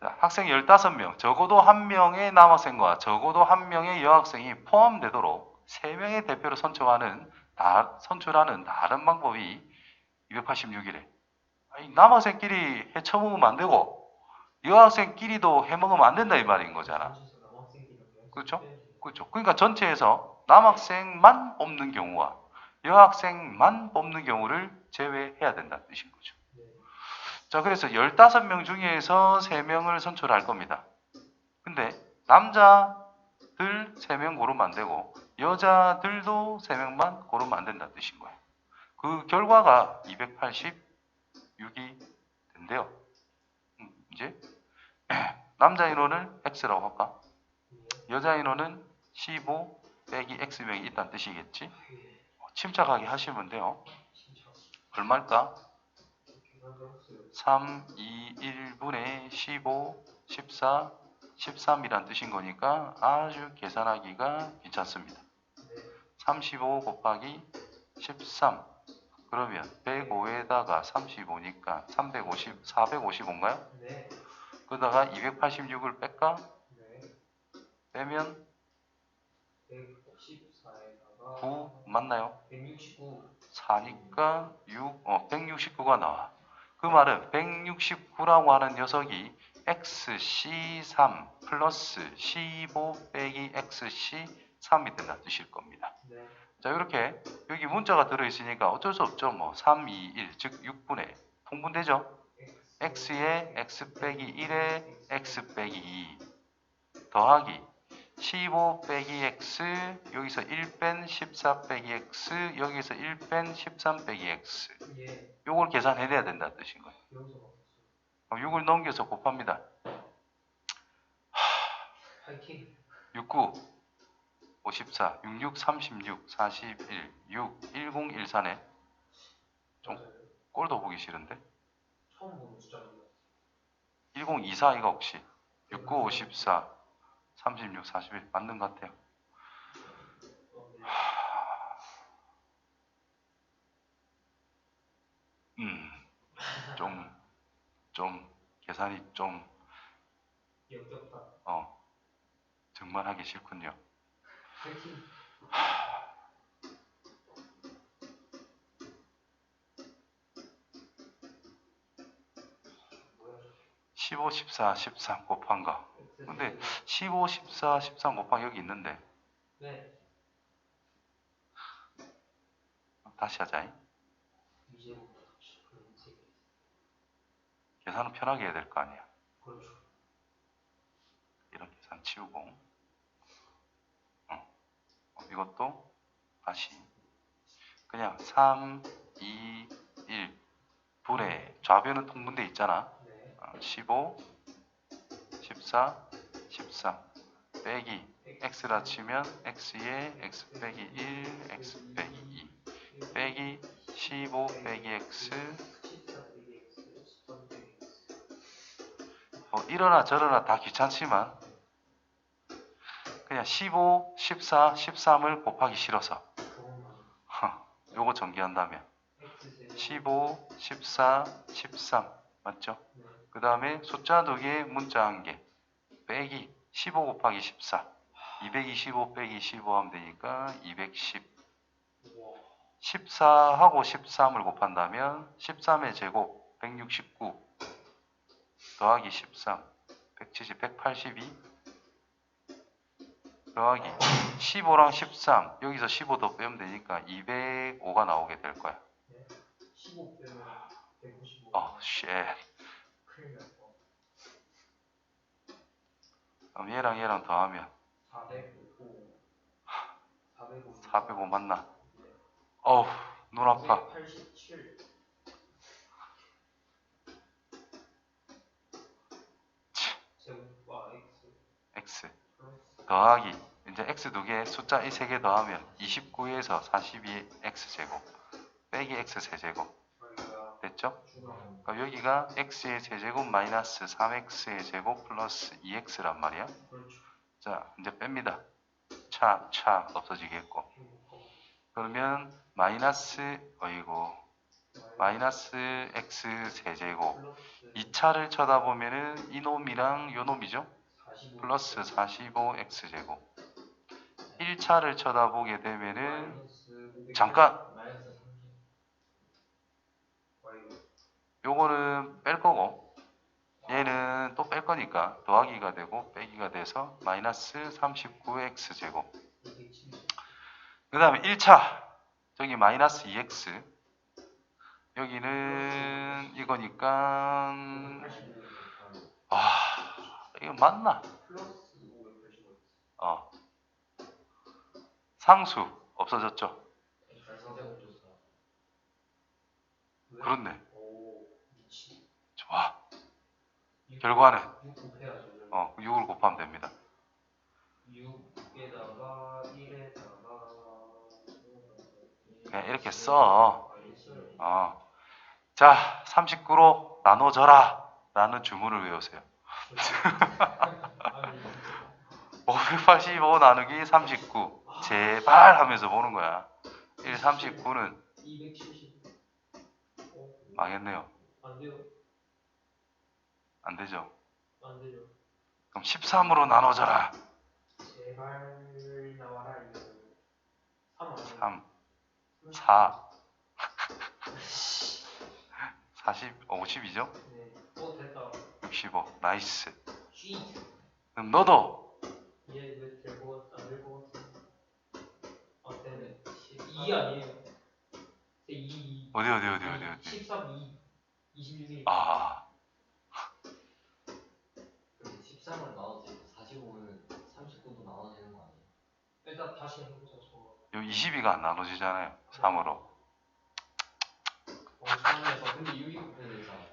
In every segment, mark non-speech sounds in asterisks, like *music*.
자, 학생 15명, 적어도 한 명의 남학생과 적어도 한 명의 여학생이 포함되도록 3명의 대표를 선출하는, 다, 선출하는 다른 방법이 286이래. 아니, 남학생끼리 해쳐먹으면 안 되고, 여학생끼리도 해먹으면 안 된다 이 말인 거잖아. 그렇죠? 그렇죠. 그러니까 전체에서 남학생만 뽑는 경우와 여학생만 뽑는 경우를 제외해야 된다는 뜻인 거죠. 자, 그래서 15명 중에서 3명을 선출할 겁니다. 근데 남자들 3명 고르면 안 되고 여자들도 3명만 고르면 안 된다는 뜻인 거예요. 그 결과가 286이 된대요. 음, 이제 *clears throat* 남자 인원을 X라고 할까? 여자 인원은 15 빼기 X명이 있다는 뜻이겠지? 어, 침착하게 하시면 돼요. 얼마일까? 3, 2, 1분의 15, 14, 13이란 뜻인 거니까 아주 계산하기가 괜찮습니다. 35 곱하기 13 그러면 105에다가 35니까 350, 455인가요? 네. 그러다가 286을 뺄까? 네. 빼면 114에다가 9 맞나요? 169 4니까 6, 어, 169가 나와. 그 말은 169라고 하는 녀석이 XC3 플러스 C5 빼기 XC3이 된다는 뜻일 겁니다. 네. 자, 이렇게 여기 문자가 들어있으니까 어쩔 수 없죠. 뭐 3, 2, 1, 즉 6분의 통분되죠. x에 x 빼기 1에 x 빼기 2 더하기 15 빼기 x 여기서 1 뺀 14 빼기 x 여기서 1 뺀 13 빼기 x 예. 요걸 계산해내야 된다는 뜻인 거예요. 여기서 봤어요. 그럼 6을 넘겨서 곱합니다. 파이팅. 69 54 66 36 41 6 10 14네 좀-. 꼴도 보기 싫은데 처음 보는 숫자입니다. 1024 이거 혹시 69 54 36 41 맞는 것 같아요. 음, 좀, 좀, 계산이 좀. 어, 정말 하기 싫군요. 파이팅. 15, 14, 13 곱한 거. 근데 15, 14, 13 곱한 여기 있는데, 네. 다시 하자. 개. 계산은 편하게 해야 될 거 아니야. 그렇죠. 이런 계산 치우고, 어, 어, 이것도 다시. 그냥 3, 2, 1. 불에 좌변은 통분돼 있잖아. 네. 어, 15, 14, 13 빼기 x라 치면 x에 x 빼기 1, x 빼기 2 빼기 15 빼기 x 14 빼기 x, 13 빼기 x. 뭐 이러나 저러나 다 귀찮지만 그냥 15, 14, 13을 곱하기 싫어서. 허, 요거 전개한다면 x 세제. 15, 14, 13 맞죠? 네. 그 다음에 숫자 두 개, 문자 한 개. 빼기 15 곱하기 14. 225 빼기 15 하면 되니까 210. 우와. 14하고 13을 곱한다면 13의 제곱 169 더하기 13 170 182 더하기 15랑 13 여기서 15 더 빼면 되니까 205가 나오게 될 거야. 15 빼면 195. 어, 쉣. 그럼 얘랑 얘랑 더하면 405. 405. 405 맞나? 네. 어우, 눈 아파. 187. 제곱과 x X 더하기 이제 x 두 개 숫자 이 세 개 더하면 29에서 42 x 제곱 빼기 x 세제곱 됐죠? 그럼 여기가 x의 세제곱 마이너스 3x의 제곱 플러스 2x란 말이야. 자 이제 뺍니다. 차, 차 없어지겠고 그러면 마이너스 어이고 마이너스 x 세제곱 플러스 2차를 쳐다보면은 이놈이랑 요놈이죠 45 플러스 45x 제곱 1차를 쳐다보게 되면은 마이너스 500 잠깐 마이너스 30 와이 요거는 뺄 거고 얘는 또 뺄 거니까 더하기가 되고 빼기가 돼서 마이너스 39x 제곱. 270그 다음에 1차. 저기 마이너스 2x 여기는 이거니까 85아 이거 맞나? 플러스 585 어. 상수 없어졌죠? 그렇네 오 미치 좋아 결과는 6 곱해야죠 어 6을 곱하면 됩니다 6에다가 1에다가 그냥 이렇게 써. 어. 자 39로 나눠져라 라는 주문을 외우세요 *laughs* 585 나누기 39 제발 하면서 보는 거야 1 39는 270 어? 망했네요 안안 되죠? 안 되죠. 그럼 13으로 나눠져라. 제발 나와라 이거 3 3 4 40 50이죠? 네. 어 됐다. 65 나이스. 그럼 너도. 얘왜 될거 안될거 같아 아 되네. 2 아니에요. 2 2 어디 어디 어디 어디 어디? 13 2 26이 아 근데 13을 나눠지 45는 39도 나눠지는 거 아니에요? 일단 다시 해보자 저거. 요 22가 안 나눠지잖아요. 3으로. 어 3에서. 근데 6이 곱해야 되잖아요.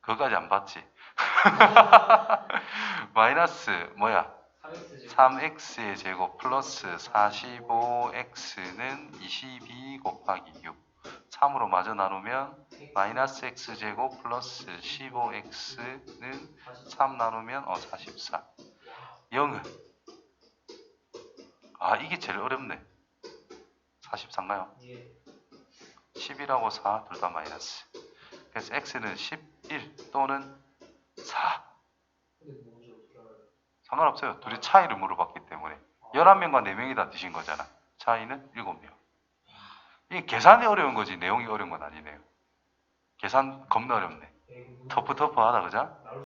그거까지 안 봤지. *laughs* 마이너스 뭐야? 3x 3x의 제곱 플러스 45x는 22 곱하기 6 3으로 마저 나누면 마이너스 x 제곱 플러스 15x는 3 나누면 어 44 0은? 아 이게 제일 어렵네. 44인가요? 예. 10이라고 4 둘 다 마이너스. 그래서 x는 11 또는 4 근데 뭐지 어떻게 알아요? 상관없어요. 둘이 차이를 물어봤기 때문에. 11명과 4명이 다 드신 거잖아. 차이는 7명 이게 계산이 어려운 거지. 내용이 어려운 건 아니네요. 계산 겁나 어렵네. 터프터프하다 그죠?